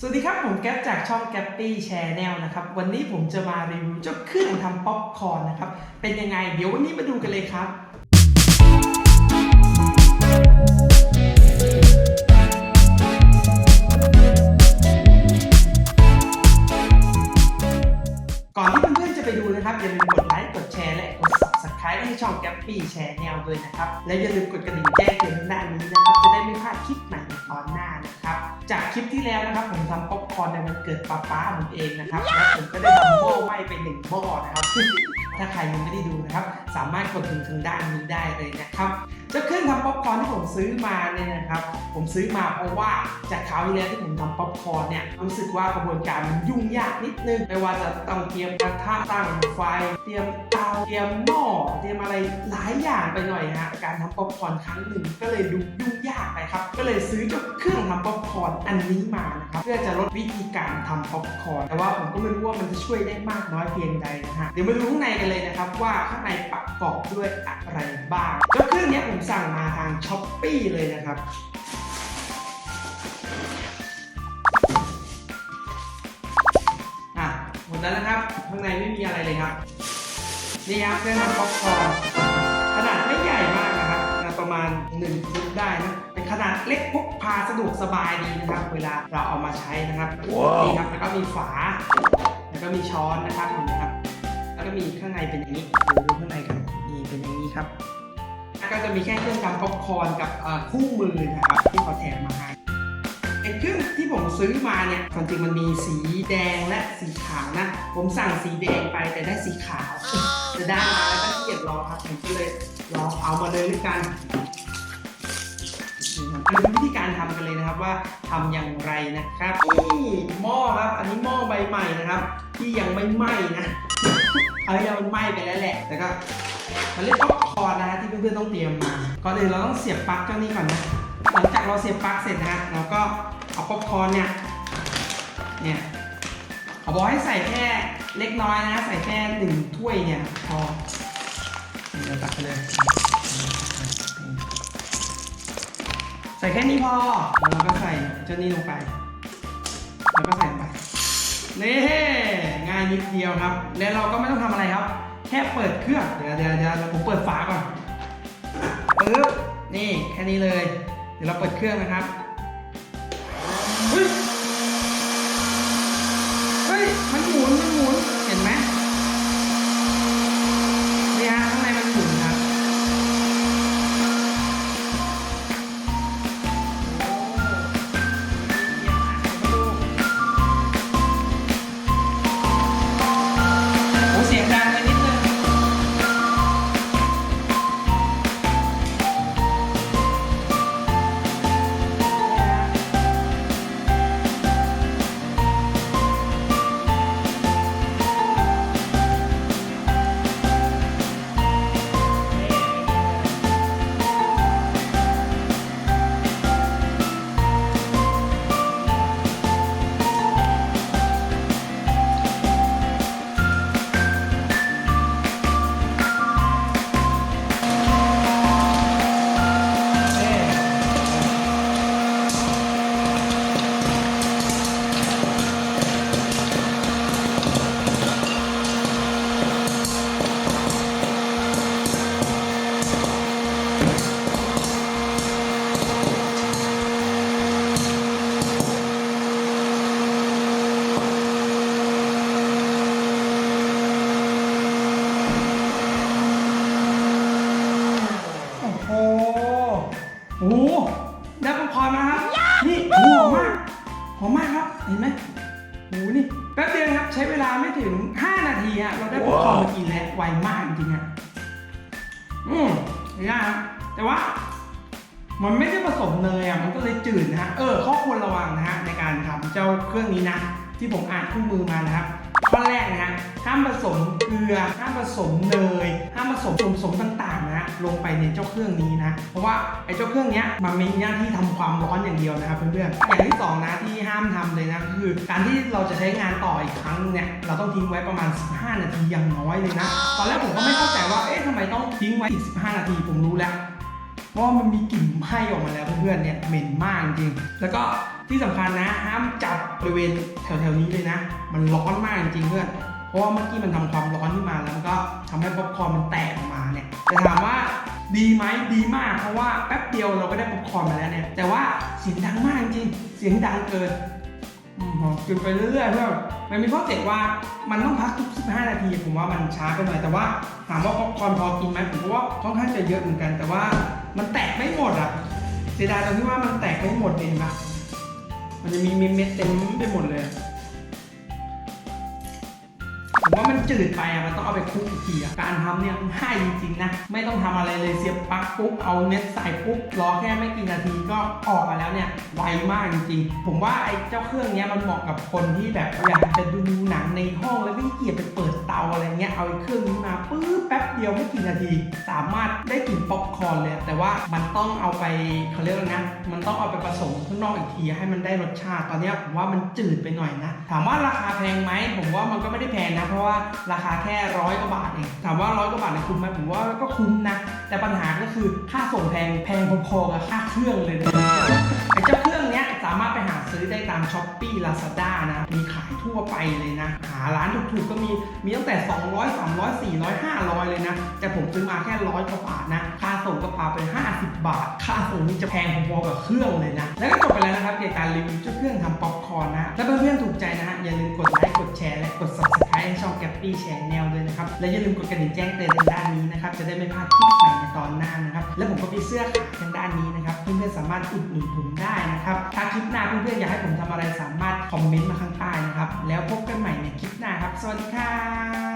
สวัสดีครับ ผมแก๊ปจากช่องแก๊ปปี้แชร์แนลนะครับ วันนี้ผมจะมารีวิวเจ้าเครื่องทำป๊อปคอร์นนะครับ เป็นยังไง เดี๋ยววันนี้มาดูกันเลยครับก่อนที่เพื่อนๆจะไปดูนะครับ อย่าลืมกดไลค์กดแชร์และกด subscribe ให้ช่องแก๊ปปี้แชร์แนลด้วยนะครับ และอย่าลืมกดกระดิ่งแจ้งเตือนทางด้านนี้นะครับ จะได้ไม่พลาดคลิปใหม่ในตอนหน้า จากคลิปที่แล้วนะครับ ผมทำป๊อปคอร์นในวันเกิดป้าป้าผมเองนะครับ และผมก็ได้ทำหม้อไหม้ไปหนึ่งหม้อนะครับ ถ้าใครยังไม่ได้ดูนะครับ สามารถกดถึงทางด้านนี้ได้เลยนะครับเจ้าเครื่องทำป๊อปคอร์นที่ผมซื้อมาเนี่ยนะครับ ผมซื้อมาเพราะว่าจากคราวที่แล้วที่ผมทำป๊อปคอร์นเนี่ยรู้สึกว่ากระบวนการมันยุ่งยากนิดนึงไม่ว่าจะต้องเตรียมกระทะตั้งไฟ เตรียมเตาเตรียมหม้อเตรียมอะไรหลายอย่างไปหน่อยฮะการทำป๊อปคอร์นครั้งหนึ่งก็เลยดูยุ่งยากไปครับ ก็เลยซื้อเจ้าเครื่องทำป๊อปคอร์นอันนี้มานะครับเพื่อจะลดวิธีการทำป๊อปคอร์นแต่ว่าผมก็ไม่รู้ว่ามันจะช่วยได้มากน้อยเพียงใดนะฮะเดี๋ยวมาดูข้างในกันเลยนะครับว่าข้างในประกอบด้วยอะไรบ้างเจ้าเครื่องเนี้ยผมสั่งมาทางช้อปปี้เลยนะครับอะหมดแล้วนะครับข้างในไม่มีอะไรเลยครับนี่ครับเครื่องทำป๊อปคอร์นขนาดไม่ใหญ่มากนะครับขนาดประมาณ1ฟุตได้นะเป็นขนาดเล็กพกพาสะดวกสบายดีนะครับ เวลาเราเอามาใช้นะครับว้าวนี่ครับแล้วก็มีฝา แล้วก็มีช้อนนะครับเห็นไหมครับ แล้วก็มีข้างในเป็นอย่างนี้ดูดูข้างในกันนี่เป็นอย่างนี้ครับก็จะมีแค่เครื่องทำป๊อปคอร์นกับคู่มือนะครับที่เขาแถมมาให้ไอ้เครื่องที่ผมซื้อมาเนี่ยความจริงมันมีสีแดงและสีขาวนะ ผมสั่งสีแดงไปแต่ได้สีขาวจะได้มาแล้วก็เกียดรอครับผมก็เลยลอเอามาเลยด้วยกันนี่ครับมาดูวิธีการทำกันเลยนะครับว่าทำอย่างไรนะครับนี่หม้อครับ อันนี้หม้อใบใหม่นะครับ ที่ยังไม่ไหม้นะ เอายังมันไหม้ไปแล้วแหละแต่ก็มันเรียกป๊อปคอร์นนะฮะที่เพื่อนๆต้องเตรียมมาก่อนอื่นเราต้องเสียบปลั๊กเจ้านี้ก่อนนะหลังจากเราเสียบปลั๊กเสร็จนะฮะเราก็เอาป๊อปคอร์นเนี่ยเนี่ยเขาบอกให้ใส่แค่เล็กน้อยนะใส่แค่หนึ่งถ้วยเนี่ยพอเดี๋ยวตักไปเลยใส่แค่นี้พอแล้วเราก็ใส่เจ้านี้ลงไป แล้วก็ใส่ลงไป นี่ง่ายนิดเดียวครับ แล้วเราก็ไม่ต้องทำอะไรครับ แค่เปิดเครื่องเดี๋ยวเดี๋ยวเดี๋ยวผมเปิดฝาก่อนปึ๊บนี่แค่นี้เลย เดี๋ยวเราเปิดเครื่องนะครับเฮ้ยเฮ้ยมันหมุนมันหมุน โอ้โหได้ป๊อปคอร์นมาครับ นี่หอมมากหอมมากครับ เห็นไหมโอ้โหนี่แป๊บเดียวนะครับ ใช้เวลาไม่ถึง 5 นาทีฮะเราได้ป๊อปคอร์นมากินแล้วไวมากจริงๆฮะอืมไม่ยากครับแต่ว่า มันไม่ได้ผสมเนยอะมันก็เลยจืดนะฮะ เออข้อควรระวังนะฮะในการทำเจ้าเครื่องนี้นะ ที่ผมอ่านคู่มือมานะครับ ข้อแรกนะฮะห้ามผสมเกลือห้ามผสมเนยห้ามผสมส่วนผสมต่างๆนะลงไปในเจ้าเครื่องนี้นะ เพราะว่าไอ้เจ้าเครื่องเนี้ยมันมีหน้าที่ทำความร้อนอย่างเดียวนะครับเพื่อนๆอย่างที่สองนะที่ห้ามทำเลยนะคือการที่เราจะใช้งานต่ออีกครั้งเนี่ยเราต้องทิ้งไว้ประมาณ 15 นาทีอย่างน้อยเลยนะ ตอนแรกผมก็ไม่เข้าใจว่าเอ๊ะทำไมต้องทิ้งไว้อีก 15 นาทีผมรู้แล้วเพราะว่ามันมีกลิ่นไหม้ออกมาแล้วเพื่อนๆเนี่ยเหม็นมากจริงแล้วก็ ที่สำคัญนะห้ามจับบริเวณแถวๆนี้เลยนะ มันร้อนมากจริงเพื่อนเพราะว่าเมื่อกี้มันทำความร้อนขึ้นมาแล้วมันก็ทำให้ป๊อปคอร์นมันแตกออกมาเนี่ยแต่ถามว่าดีไหมดีมากเพราะว่าแป๊บเดียวเราก็ได้ป๊อปคอร์นมาแล้วเนี่ยแต่ว่าเสียงดังมากจริงเสียงดังเกินอืมพอกินไปเรื่อยๆเพื่อนมันมีข้อเสียว่ามันต้องพักทุก 15 นาที ผมว่ามันช้าไปหน่อยแต่ว่าถามว่าป๊อปคอร์นพอกินไหมผมว่าค่อนข้างจะเยอะเหมือนกัน แต่ว่ามันแตกไม่หมดอะเสียดายตรงที่ว่ามันแตกไม่หมดเองนะ มันจะมีเม็ดเต็มไปหมดเลย ว่ามันจืดไปอะมันต้องเอาไปคลุกอีกทีอะการทำเนี่ยง่ายจริงๆนะไม่ต้องทำอะไรเลยเสียบปลั๊กปุ๊บเอาเม็ดใส่ปุ๊บรอแค่ไม่กี่นาทีก็ออกมาแล้วเนี่ยไวมากจริงๆ ผมว่าไอ้เจ้าเครื่องเนี้ยมันเหมาะกับคนที่แบบอยากจะดูหนังในห้องแล้วไม่เกียจไปเปิดเตาอะไรเงี้ยเอาไอ้เครื่องนี้มาปุ๊บแป๊บเดียวไม่กี่นาที สามารถได้กลิ่นป๊อปคอร์นเลย แต่ว่ามันต้องเอาไปเขาเรียกว่านะ มันต้องเอาไปผสมข้างนอกอีกทีให้มันได้รสชาติ ตอนเนี้ยผมว่ามันจืดไปหน่อยนะ ถามว่าราคาแพงไหมผมว่ามันก็ไม่ได้แพงนะเพราะว่าราคาแค่ร้อยกว่าบาทเองถามว่าร้อยกว่าบาทเนี่ยคุ้มไหมผมว่าก็คุ้มนะ แต่ปัญหาก็คือค่าส่งแพงแพงพอๆกับค่าเครื่องเลยนะไอ้เจ้าเครื่องเนี้ยสามารถไปหาซื้อได้ตามช้อปปี้ลาซาด้านะมีขายทั่วไปเลยนะ หาร้านถูกๆก็มีมีตั้งแต่ 200 300 400 500 เลยนะ แต่ผมซื้อมาแค่ร้อยกว่าบาทนะ ค่าส่งก็พาไป 50 บาท ค่าส่งนี่จะแพงพอๆกับเครื่องเลยนะ แล้วก็จบไปแล้วนะครับเกี่ยวกับการรีวิวเจ้าเครื่องทำป๊อปคอร์นนะถ้าเพื่อนๆถูกใจนะฮะอย่าลืมกดไลค์กดแชร์และกด subscribe ให้ช่องแกปปี้แชนแนลด้วยนะครับ และอย่าลืมกดกระดิ่งแจ้งเตือนทางด้านนี้นะครับ จะได้ไม่พลาดคลิปใหม่ในตอนหน้านะครับ และผมก็มีเสื้อขายทางด้านนี้นะครับเพื่อนๆสามารถอุดหนุนผมได้นะครับ ถ้าคลิปหน้าเพื่อนๆอยากให้ผมทำอะไรสามารถคอมเมนต์มาข้างใต้นะครับ แล้วพบกันใหม่ในคลิปหน้าครับ สวัสดีครับ